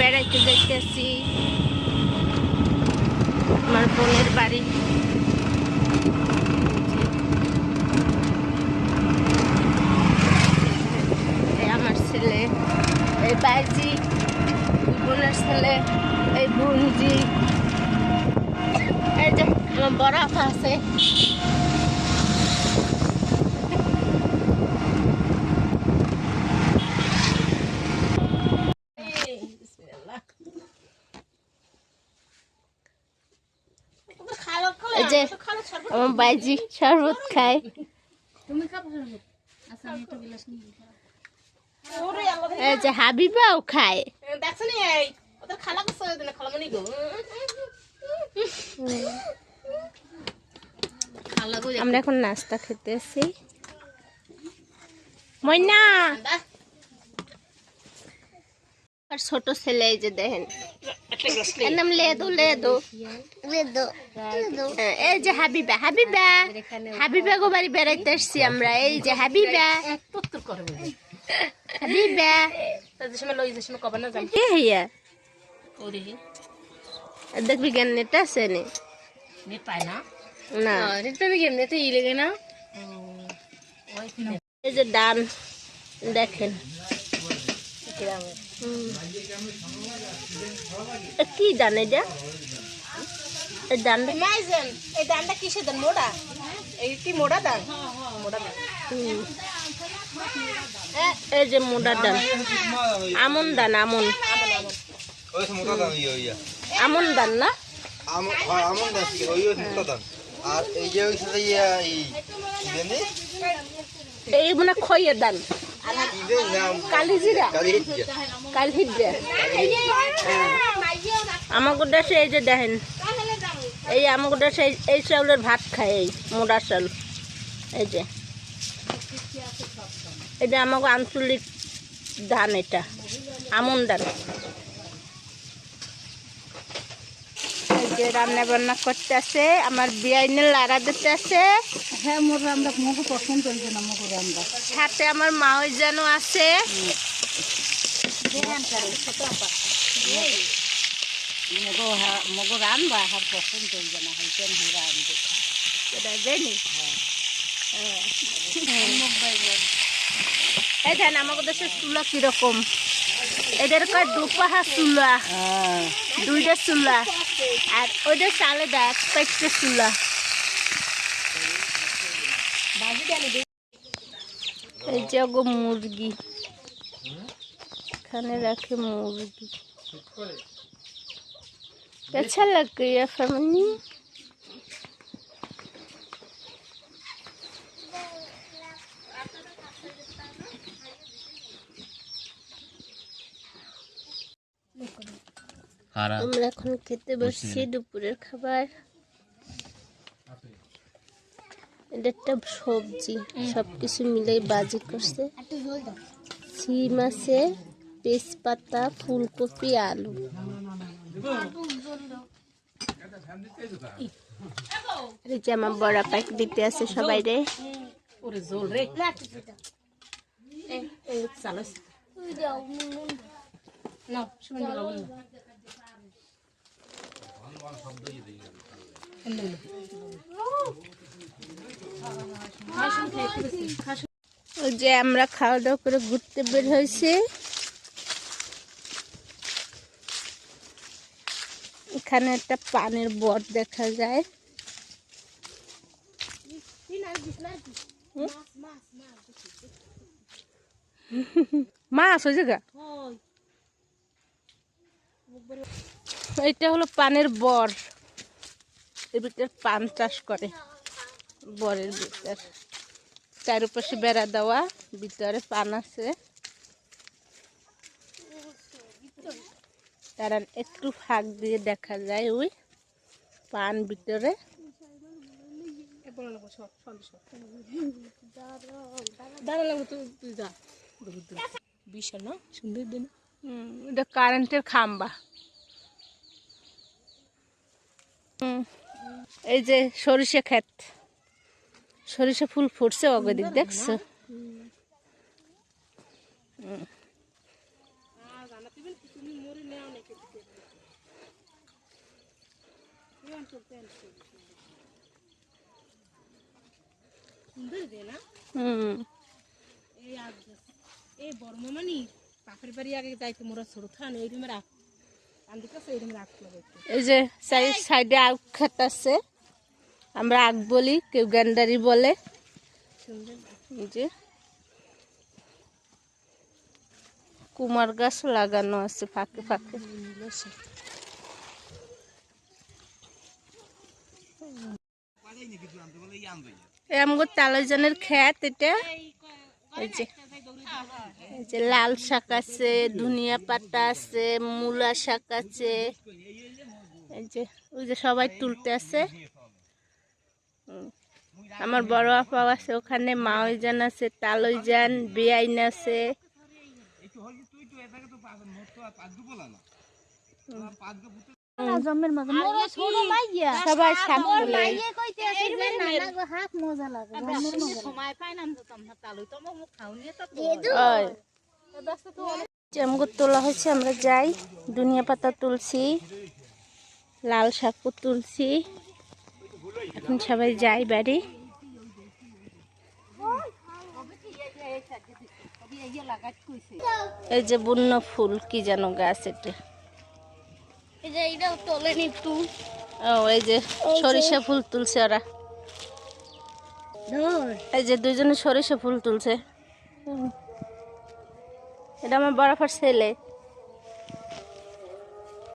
বেড়াইতে যাইতেছি। আমার বোনের বাড়ি। আমার ছেলে, এই বাইজি বোনের ছেলে, এই বোনজি। এই যে, আমার বড় আছে এই যে আমার বাইজি শরবত খায়। এই যে হাবিবাও খায়। আমরা এখন নাস্তা খেতেছি। ময়না আর ছোট ছেলে এই যে দেখেন। একদম লেদু লেদু লেদু হ্যাঁ, এই যে হাবিবা হাবিবা হাবিবা গো বাড়ি বেড়াইতে আসছি আমরা। এই যে হাবিবা তুত্তুর করে বলে হাবিবা তাদের সময় লই যে সময় কবে না যাম কে হইয়া ওরে। দেখবি জ্ঞান নেটা আছে নে? নেট পায় না। না। নেট পাবে কেমনে? তো ই লেগে না। ওই এই যে ডান দেখেন। গ্রামে কি দান এটা? দানটা নাই জান এই দানটা কিসে দান মোড়া? এইটি মোড়া দান মোড়া এই যে মোড়া দান আমন দান আমন। আমন দান না? আমন দান ওই খয়ের দান কালিজিরা। কালিজিরা এই যে দেখেন, এই আমাকে দেশে এই চাউলের ভাত খায় এই মোটা চাউল। এই যে। এটা আমাকে আঞ্চলিক ধান এটা, আমন ধান। যে রান্না বান্না করতে আছে আমার বিয়াইনে লাড়া দিতে আছে হ্যাঁ মোর আমরা মুখে পছন্দ করি না মুখ আমরা সাথে আমার মাও যেন আছে। মগো মগো রানবা হার পছন্দ করি না হাইতেন হিরা আনবে এটা জানি? এই দেশের চুলা কীরকম? এদের কয় দুপাহা চুলা দুইটা চুলা। আর ওদের চালে দেখ একটা চুলা এই যে গো মুরগি এখানে রাখে মুরগি अच्छा लग गई है फैमिली আমরা এখন খেতে বসছি দুপুরের খাবার। এটা একটা সবজি সব কিছু মিলে বাজি করছে। সিম আছে তেজপাতা ফুলকপি আলু। এই যে আমার বড়া প্যাক দিতে আছে সবাই রে। ওরে জোর রে। এই চালাস। না শুনুন লবণ ওই যে আমরা খাওয়া দাওয়া করে ঘুরতে বের হয়েছি। এখানে একটা পানের বট দেখা যায়? মাছ ওই জায়গা? এটা হলো পানের বর। ভিতরে পান চাষ করে। বরের ভিতর। চারপাশে বেড়া দেওয়া ভিতরে পান আছে। তারা একটু ফাঁক দিয়ে দেখা যায় ওই পান ভিতরে। বিশাল না? সুন্দর এটা কারেন্টের খাম্বা। এই যে সরিষা ক্ষেত। সরিষা ফুল ফুটছে অগদিক, দেখছ? এই এই পাখের বাড়ি আগে যাইতে মোরা ছোট থান, এই রুমে রাখ আমি কাছে এই যে সাইডে আগ খাত আছে আমরা আগ বলি কেউ গ্যান্ডারি বলে। এই যে কুমার গাছ লাগানো আছে ফাঁকে ফাঁকে। আমগো তালজনের খেত এটা। এই যে যে লাল শাক আছে ধনিয়া পাতা আছে মূলা শাক আছে। এই যে ওই যে সবাই তুলতে আছে আমার বড় আপাও আছে ওখানে মাওইজান আছে তালইজান বেআইন আছে। সবাই শাক তুলে হয়েছে আমরা যাই। ধনিয়া পাতা তুলছি লাল শাকও তুলছি। এখন সবাই যাই বাড়ি। এই যে বন্য ফুল কি যেন গাছ এটা। ও এই যে সরিষা ফুল তুলছে ওরা। এই যে দুইজনে সরিষা ফুল তুলছে। এটা আমার বরাফার ছেলে।